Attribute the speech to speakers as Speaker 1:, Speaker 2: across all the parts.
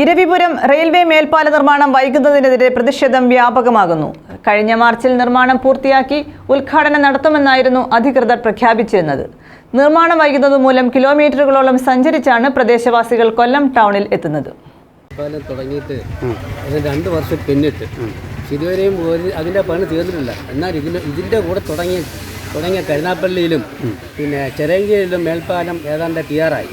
Speaker 1: Eravipuram railway മേൽപ്പാല നിർമ്മാണം വൈകുന്നതിനെതിരെ പ്രതിഷേധം വ്യാപകമാകുന്നു. കഴിഞ്ഞ മാർച്ചിൽ നിർമ്മാണം പൂർത്തിയാക്കി ഉദ്ഘാടനം നടത്തുമെന്നായിരുന്നു അധികൃതർ പ്രഖ്യാപിച്ചിരുന്നത്. നിർമ്മാണം വൈകുന്നത് മൂലം കിലോമീറ്ററുകളോളം സഞ്ചരിച്ചാണ് പ്രദേശവാസികൾ കൊല്ലം ടൗണിൽ എത്തുന്നത്.
Speaker 2: രണ്ട് വർഷം പിന്നിട്ട്. ഇതുവരെയും അതിന്റെ പണി തീർന്നിട്ടില്ല. എന്നാൽ ഇതിന് ഇതിന്റെ കൂടെ തുടങ്ങിയ തുടങ്ങിയ കരുനാപ്പള്ളിയിലും പിന്നെ ചെരങ്കിയിലും മേൽപ്പാലം ഏതാണ്ട് തയ്യാറായി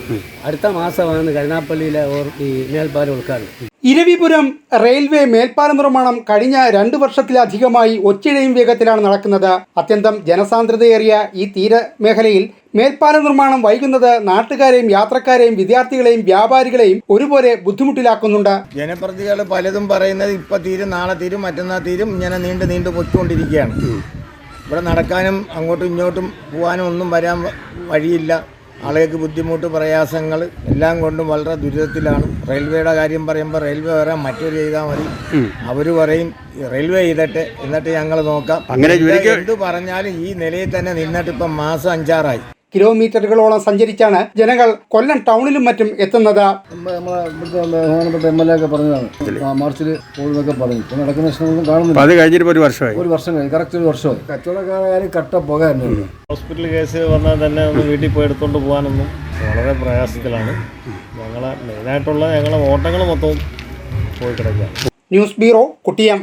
Speaker 2: അടുത്ത മാസമാണ് കരുനാപ്പള്ളിയിലെ ഈ മേൽപ്പാലം ഉദ്ഘാടനം
Speaker 3: ഇരവിപുരം റെയിൽവേ മേൽപ്പാല നിർമ്മാണം കഴിഞ്ഞ രണ്ട് വർഷത്തിലധികമായി ഒച്ചിഴയും വേഗത്തിലാണ് നടക്കുന്നത്. അത്യന്തം ജനസാന്ദ്രതയേറിയ ഈ തീരമേഖലയിൽ മേൽപ്പാല നിർമ്മാണം വൈകുന്നത് നാട്ടുകാരെയും യാത്രക്കാരെയും വിദ്യാർത്ഥികളെയും വ്യാപാരികളെയും ഒരുപോലെ ബുദ്ധിമുട്ടിലാക്കുന്നുണ്ട്.
Speaker 4: ജനപ്രതികൾ പലതും പറയുന്നത് ഇപ്പം തീരും നാളെ തീരും മറ്റന്നാൾ തീരും ഇങ്ങനെ നീണ്ടു നീണ്ടു പൊയ്ക്കൊണ്ടിരിക്കുകയാണ്. ഇവിടെ നടക്കാനും അങ്ങോട്ടും ഇങ്ങോട്ടും പോകാനും ഒന്നും വരാൻ വഴിയില്ല. ആളുകൾക്ക് ബുദ്ധിമുട്ട് പ്രയാസങ്ങൾ എല്ലാം കൊണ്ടും വളരെ ദുരിതത്തിലാണ്. റെയിൽവേയുടെ കാര്യം പറയുമ്പോൾ റെയിൽവേ പറയാം മറ്റൊരു ചെയ്താൽ മതി. അവർ പറയും റെയിൽവേ ചെയ്തിട്ട് എന്നിട്ട് ഞങ്ങൾ നോക്കാം. അങ്ങനെ എന്ത് പറഞ്ഞാലും ഈ നിലയിൽ തന്നെ നിന്നിട്ട് ഇപ്പം മാസം അഞ്ചാറായി.
Speaker 3: കിലോമീറ്ററുകളോളം സഞ്ചരിച്ചാണ് ജനങ്ങൾ കൊല്ലം ടൗണിലും മറ്റും എത്തുന്നത്.
Speaker 5: നമ്മളെ നമ്മളെ ഇവിടുത്തെ ബഹുമാനപ്പെട്ട എം എൽ എ ഒക്കെ പറഞ്ഞതാണ്. മാർച്ചിൽ പോകുന്നതൊക്കെ പറഞ്ഞു. ഇപ്പം നടക്കുന്ന ലക്ഷണമൊന്നും കാണുന്നില്ല.
Speaker 6: അത് കഴിഞ്ഞിട്ട് ഒരു വർഷമായി.
Speaker 5: ഒരു വർഷം കഴിഞ്ഞ് കറക്റ്റ് ഒരു വർഷമായി. കച്ചവടക്കാരായാലും കട്ട പുക
Speaker 7: ഹോസ്പിറ്റൽ കേസ് വന്നാൽ തന്നെ ഒന്ന് വീട്ടിൽ പോയി എടുത്തുകൊണ്ട് പോകാനൊന്നും വളരെ പ്രയാസത്തിലാണ്. ഞങ്ങളെ മെയിനായിട്ടുള്ള ഞങ്ങളെ ഓട്ടങ്ങൾ മൊത്തവും പോയി കിടക്കുക
Speaker 3: ന്യൂസ് ബ്യൂറോ കുട്ടിയം.